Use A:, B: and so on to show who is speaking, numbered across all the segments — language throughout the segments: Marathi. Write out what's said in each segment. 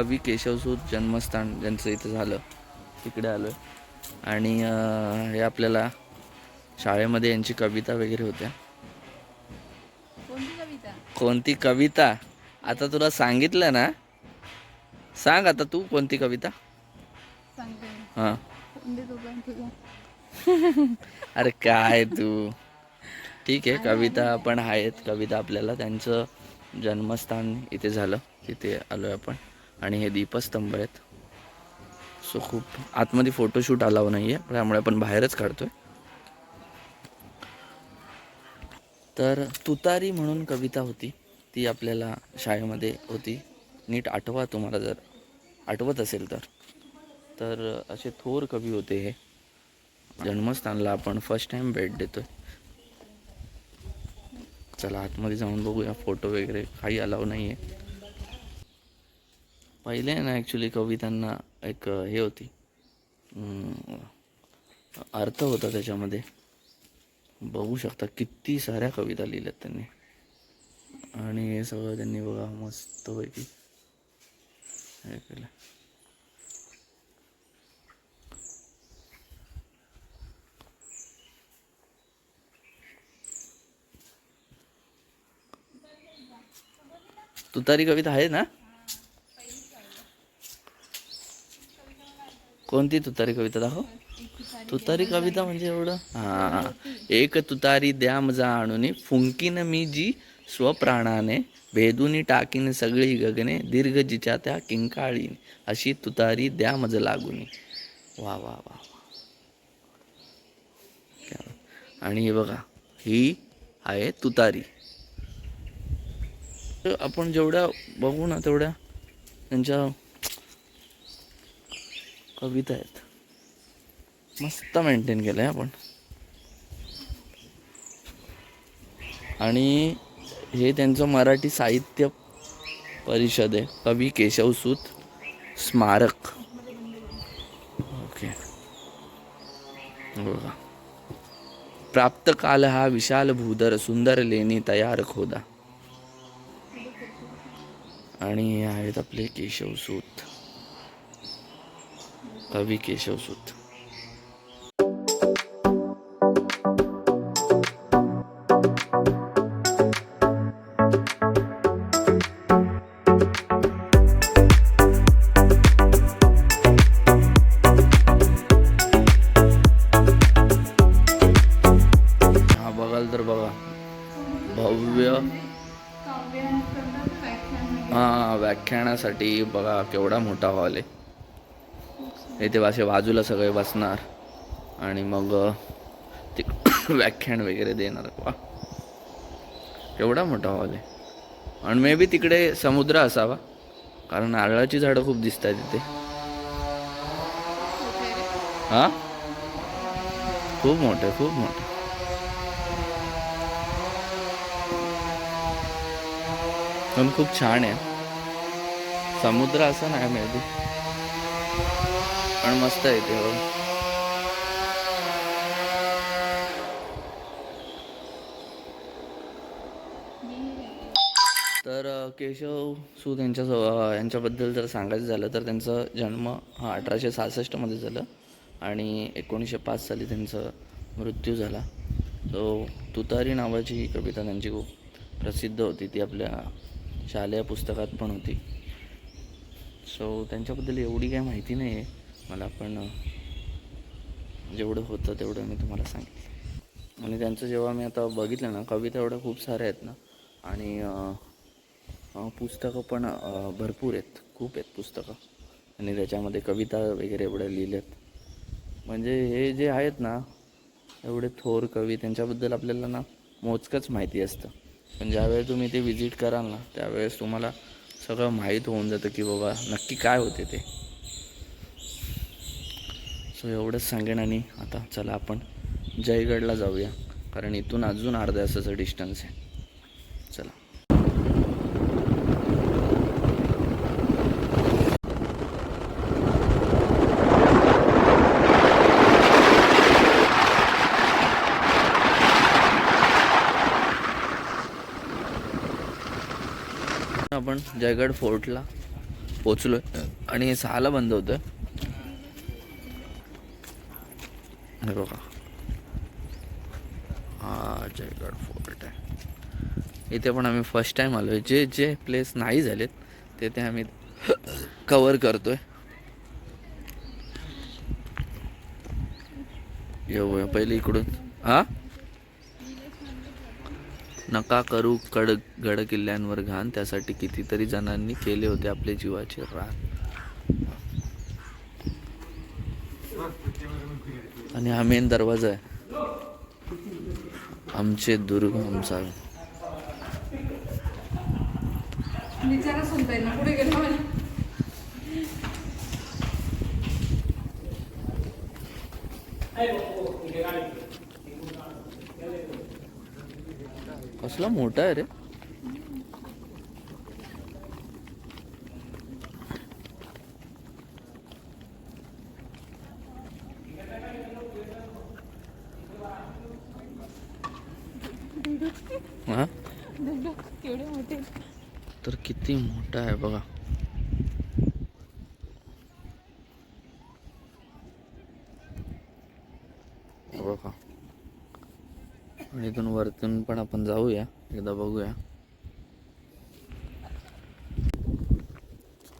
A: कवी केशवसूत जन्मस्थान ज्यांचं इथं झालं तिकडे आलो आहे आणि हे आपल्याला शाळेमध्ये यांची कविता वगैरे होत्या.
B: कोणती कविता?
A: आता तुला सांगितलं ना? सांग आता तू कोणती कविता. हां. अरे काय तू? ठीक आहे कविता पण आहेत. कविता आपल्याला त्यांचं जन्मस्थान इथे झालं तिथे आलो आहे आपण. आणि हे दीपस्तंभ आहेत. सो खूप आतमध्ये फोटोशूट अलाव नाही आहे त्यामुळे आपण बाहेरच काढतोय. तर तुतारी म्हणून कविता होती. ती आपल्याला शाळेमध्ये होती. नीट आठवा तुम्हाला जर आठवत असेल तर. तर असे थोर कवी होते हे. जन्मस्थानला आपण फर्स्ट टाइम भेट देतोय. चला आतमध्ये जाऊन बघूया. फोटो वगैरे काही अलाव नाही आहे पहिले ना ॲक्च्युली कवितांना एक हे होती. अर्थ होता त्याच्यामध्ये. बघू शकता किती साऱ्या कविता लिहिल्यात त्यांनी. आणि हे सगळं त्यांनी बघा मस्तपैकी. हे केलं. तुतारी कविता आहे ना? कोणती तुतारी कविता दाखव? तुतारी कविता म्हणजे एवढं? हा एक तुतारी द्या मजा आणून फुंकीन मी जी स्वप्राणाने भेदुनी टाकीन सगळी गगने दीर्घ जिच्या त्या किंकाळीने. अशी तुतारी द्या मज लागून. वा वा वा वा. आणि हे बघा ही आहे तुतारी. तर आपण जेवढ्या बघू ना तेवढ्या त्यांच्या कविता आहेत. मस्त मेंटेन केलं आहे आपण. आणि हे त्यांचं मराठी साहित्य परिषद आहे. कवी केशवसूत स्मारक. ओके बघा. प्राप्त काल हा विशाल भूदर सुंदर लेणी तयार खोदा. आणि हे आहेत आपले केशवसूत कवी केशवसूत हा बघाल तर बघा. भव्य. हा व्याख्यानासाठी बघा केवढा मोठा हॉल आहे. इथे असे बाजूला सगळे बसणार. आणि मग ते व्याख्यान वगैरे देणार. वा. केवढा मोठा हॉल आहे. आणि मे बी तिकडे समुद्र असावा. कारण नारळाची झाडं खूप दिसत आहेत तिथे. हा? खूप मोठं खूप मोठं. पण खूप छान आहे. समुद्र असं नाही मे बी पण मस्त आहे ते तर केशव सूद यांच्या यांच्याबद्दल जर सांगायचं झालं तर त्यांचा जन्म हा अठराशे सहासष्टमध्ये झालं आणि एकोणीसशे पाच साली त्यांचा मृत्यू झाला. सो तुतारी नावाची ही कविता त्यांची खूप प्रसिद्ध होती. ती आपल्या शालेय पुस्तकात पण होती. सो त्यांच्याबद्दल एवढी काही माहिती नाही आहे मला पण जेवढं होतं तेवढं मी तुम्हाला सांगितलं. आणि त्यांचं जेव्हा मी आता बघितलं ना कविता एवढ्या खूप साऱ्या आहेत ना आणि पुस्तकं पण भरपूर आहेत खूप आहेत पुस्तकं. आणि त्याच्यामध्ये कविता वगैरे एवढ्या लिहिल्यात म्हणजे हे जे आहेत ना एवढे थोर कवी त्यांच्याबद्दल आपल्याला ना मोजकंच माहिती असतं. पण ज्यावेळेस तुम्ही ते विजिट कराल ना त्यावेळेस तुम्हाला सगळं माहीत होऊन जातं की बाबा नक्की काय होते ते. सो एवढंच सांगेन आणि आता चला आपण जयगडला जाऊया. कारण इथून अजून अर्ध्या तासाचं डिस्टन्स आहे. चला. आपण जयगड फोर्टला पोचलो आणि सहाला बंद होतं हे बघा. हा जयगड फोर्ट आहे. इथे पण आम्ही फर्स्ट टाईम आलो आहे जे जे प्लेस नाही झालेत ते ते आम्ही कवर करतोय. येऊया पहिले इकडून. हा? नका करू कड गड किल्ल्यांवर घाण. त्यासाठी कितीतरी जणांनी केले होते आपले जीवाचे रान. आणि हा मेन दरवाजा आहे. आमचे दुर्ग आमचा. कसला मोठा आहे रे. हा?
B: केवढे मोठे?
A: तर किती मोठा आहे बघा. बघा. आणि इथून वरतून पण आपण जाऊया एकदा बघूया.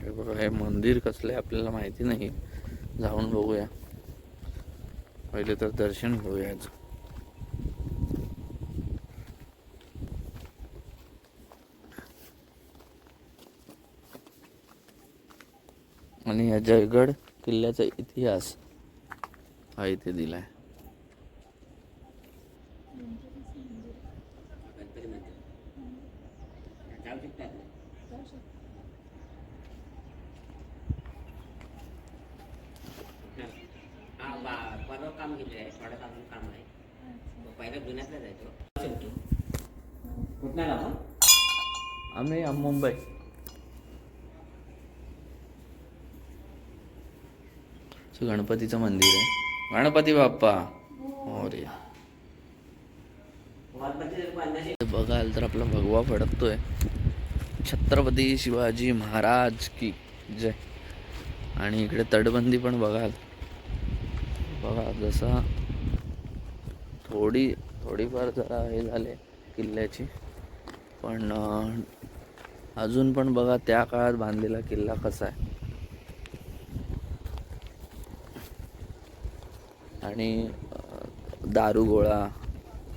A: हे बघा हे मंदिर कसलं आहे आपल्याला माहिती नाही. जाऊन बघूया. पहिले तर दर्शन घेऊया याचं आणि या जयगड किल्ल्याचा इतिहास हा इथे दिलाय.
C: हा बा- परवा काम केलं आहे थोडं काम आहे पहिला जुन्यातला जायचो कुठं
A: आम्ही आम- मुंबई. सो गणपतीचं मंदिर आहे. गणपती बाप्पा. अरे. बघाल तर आपला भगवा फडकतोय. छत्रपती शिवाजी महाराज की जय. आणि इकडे तटबंदी पण बघाल. बघा जसा थोडी थोडीफार जरा हे झाले किल्ल्याची. पण अजून पण बघा त्या काळात बांधलेला किल्ला कसा आहे. आणि दारूगोळा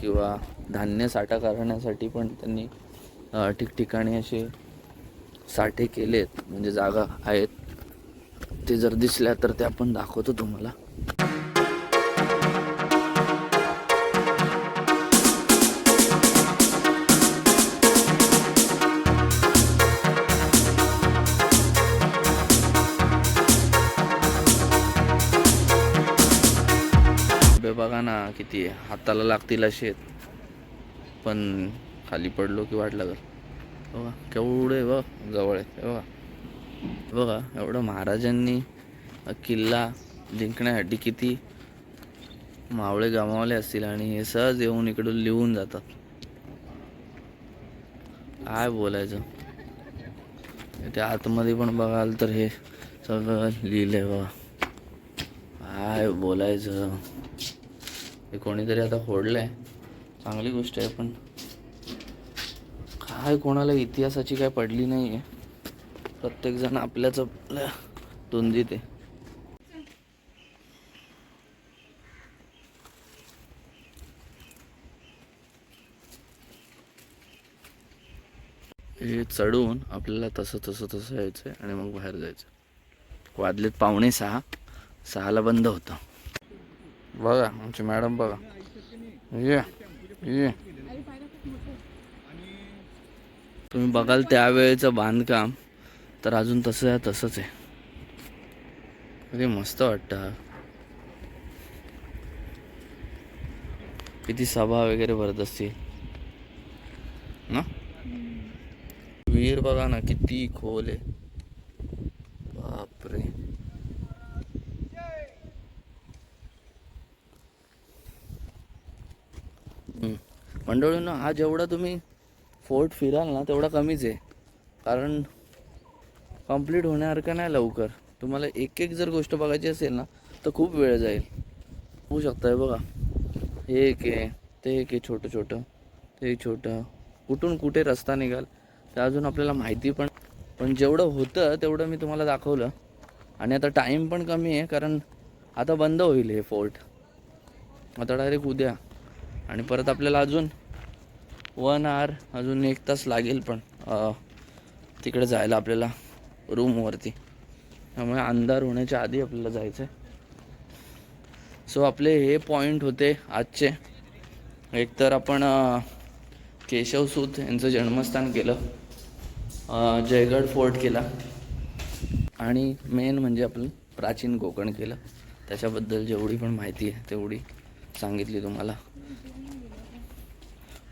A: किंवा धान्य साठा करण्यासाठी पण त्यांनी ठिकठिकाणी असे साठे केलेत म्हणजे जागा आहेत. ते जर दिसल्या तर त्या आपण दाखवतो तुम्हाला. किती आहे. हाताला लागतील असे आहेत. पण खाली पडलो की वाटलं लागल बघा केवढे बघ जवळ आहे. बघा. बघा एवढं महाराजांनी किल्ला जिंकण्यासाठी किती मावळे गमावले असतील आणि हे सहज येऊन इकडून लिहून जातात. काय बोलायचं? ते आतमध्ये पण बघाल तर हे सगळं लिहिलंय बघा. काय बोलायचं? हे कोणीतरी आता फोडलंय. चांगली गोष्ट आहे पण काय कोणाला इतिहासाची काय पडली नाही आहे प्रत्येकजण आपल्याच आपल्या धुंदीत आहे. हे चढून आपल्याला तसं तसं तसं यायचं आणि मग बाहेर जायचं वाजलेत पावणे सहा. सहाला बंद होतं. बघा आमची मॅडम बघा. ये ये. तुम्ही बघाल त्यावेळेचं बांधकाम तर अजून तसं आहे तसंच आहे. किती मस्त वाटतं. किती सभा वगैरे भरत असतील ना? विहीर बघा ना किती खोल आहे. बापरे. मंडळींनो हा जेवढा तुम्ही फोर्ट फिराल ना तेवढा कमीच आहे. कारण कंप्लीट होण्यासारखं नाही लवकर. तुम्हाला एक एक जर गोष्ट बघायची असेल ना तर खूप वेळ जाईल. होऊ शकतं आहे बघा. हे एक आहे ते एक आहे छोटं छोटं ते छोटं. कुठून कुठे रस्ता निघाल ते अजून आपल्याला माहिती पण पण जेवढं होतं तेवढं मी तुम्हाला दाखवलं. आणि आता टाईम पण कमी आहे कारण आता बंद होईल हे फोर्ट. आता डायरेक्ट उद्या. आणि परत आपल्याला अजून वन आवर अजून एक तास लागेल पण तिकडे जायला आपल्याला रूमवरती त्यामुळे अंधार होण्याच्या आधी आपल्याला जायचं आहे सो आपले हे पॉईंट होते आजचे. एकतर आपण केशवसूत यांचं जन्मस्थान केलं. जयगड फोर्ट केला. आणि मेन म्हणजे आपण प्राचीन कोकण केलं. त्याच्याबद्दल जेवढी पण माहिती आहे तेवढी सांगितली तुम्हाला.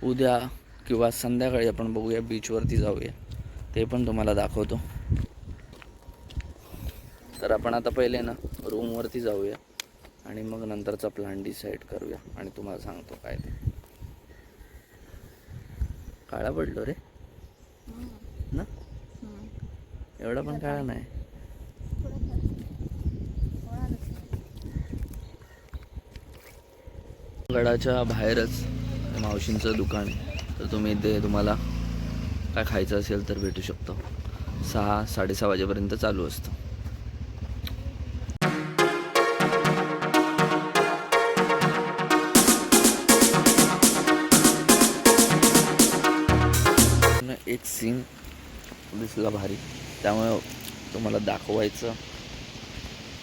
A: उद्या किंवा संध्याकाळी आपण बघूया बीचवरती जाऊया. ते पण तुम्हाला दाखवतो. तर आपण आता पहिले ना रूमवरती जाऊया आणि मग नंतरचा प्लॅन डिसाईड करूया आणि तुम्हाला सांगतो काय ते. काळा पडलो रे. ना? एवढा पण काळा नाही. गडाच्या बाहेरच मावशींचं दुकान. आहे तर तुम्ही इथे तुम्हाला काय खायचं असेल तर भेटू शकतो. सहा साडेसहा वाजेपर्यंत चालू असतं. एक सीन दिसला भारी. त्यामुळे तुम्हाला दाखवायचं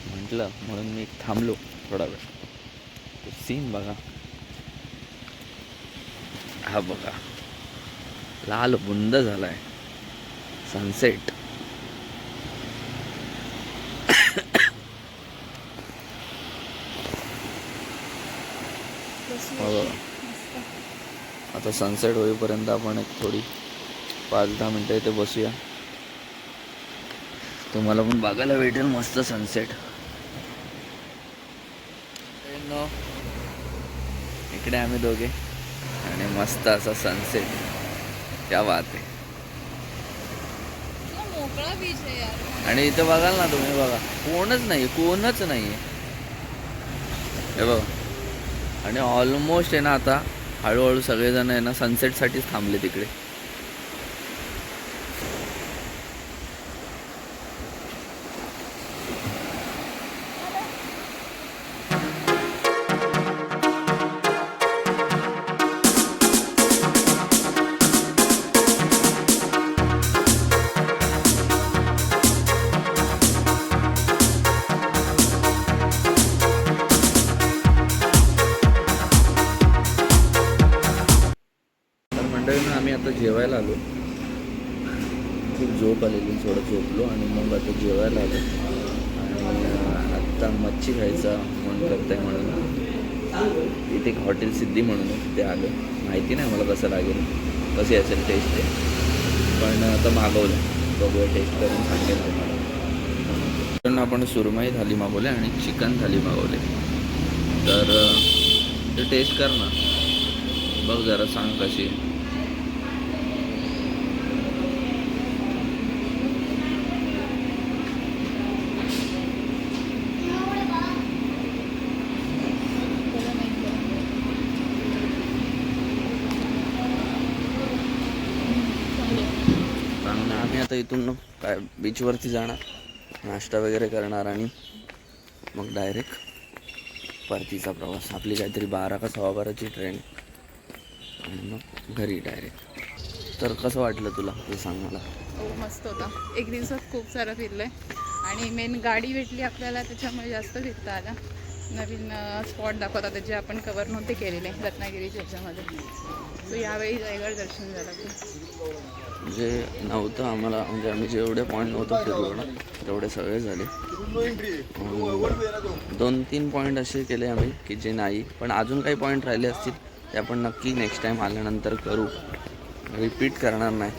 A: म्हटलं म्हणून मी थांबलो थोडा वेळ. सीन बघा. हा बघा. लाल बुंद झालाय. सनसेट आता सनसेट होईपर्यंत आपण एक थोडी पाच दहा मिनटं इथे बसूया. तुम्हाला पण बघायला भेटेल मस्त सनसेट इकडे आम्ही दोघे. आणि मस्त असा सनसेट क्या बात आहे. आणि इथं बघाल ना तुम्ही बघा. कोणच नाही कोणच नाही हे बघा. आणि ऑलमोस्ट आहे ना आता हळूहळू सगळेजण आहे ना सनसेटसाठीच थांबले तिकडे. जेवायला आलो. खूप झोप आलेली थोडं झोपलो आणि मग आता जेवायला आलो. आणि आत्ता मच्छी खायचा मन करत आहे म्हणून. इथे एक हॉटेल सिद्धी म्हणून आहे, तिथे आलो. माहिती नाही मला कसं लागेल कशी असेल टेस्ट ते. पण आता मागवलं. बघूया टेस्ट करून सांगेल तुम्हाला. पण आपण सुरमई थाली मागवले आणि चिकन थाली मागवले. तर ते टेस्ट कर ना. बघ जरा सांग कशी आहे. चांगलं आम्ही आता इथून काय बीचवरती जाणार. नाश्ता वगैरे करणार आणि मग डायरेक्ट परतीचा प्रवास. आपली काहीतरी बारा का सव्वा बाराची ट्रेन आणि मग घरी डायरेक्ट तर कसं वाटलं तुला? ते सांग मला.
B: हो मस्त होता. एक दिवसात खूप सारं फिरलं आहे आणि मेन गाडी भेटली आपल्याला त्याच्यामुळे जास्त फिरता आला. नवीन स्पॉट दाखवतात जे आपण कवर नव्हते केलेले रत्नागिरीच्या ह्याच्यामध्ये सो यावेळी रायगड दर्शन झालं.
A: जे नव्हतं आम्हाला म्हणजे आम्ही जेवढे पॉईंट नव्हतं फिरलो ना तेवढे सगळे झाले. दोन तीन पॉईंट असे केले आम्ही की जे नाही. पण अजून काही पॉईंट राहिले असतील ते आपण नक्की नेक्स्ट टाईम आल्यानंतर करू. रिपीट करणार नाही.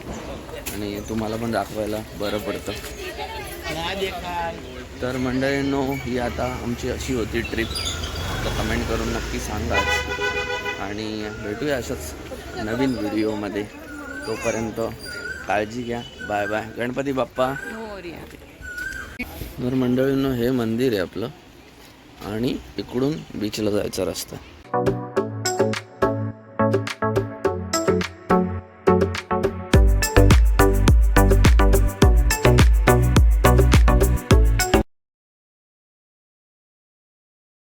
A: आणि तुम्हाला पण दाखवायला बरं पडतं. तर मंडळींनो ही आता आमची अशी होती ट्रिप तर कमेंट करून नक्की सांगा आणि भेटूया अशाच नवीन व्हिडिओमध्ये तोपर्यंत काळजी घ्या. Bye bye Ganpati Bappa. तर मंडळींनो हे मंदिर आहे आपलं. आणि इकडून बीचला जायचा रस्ता.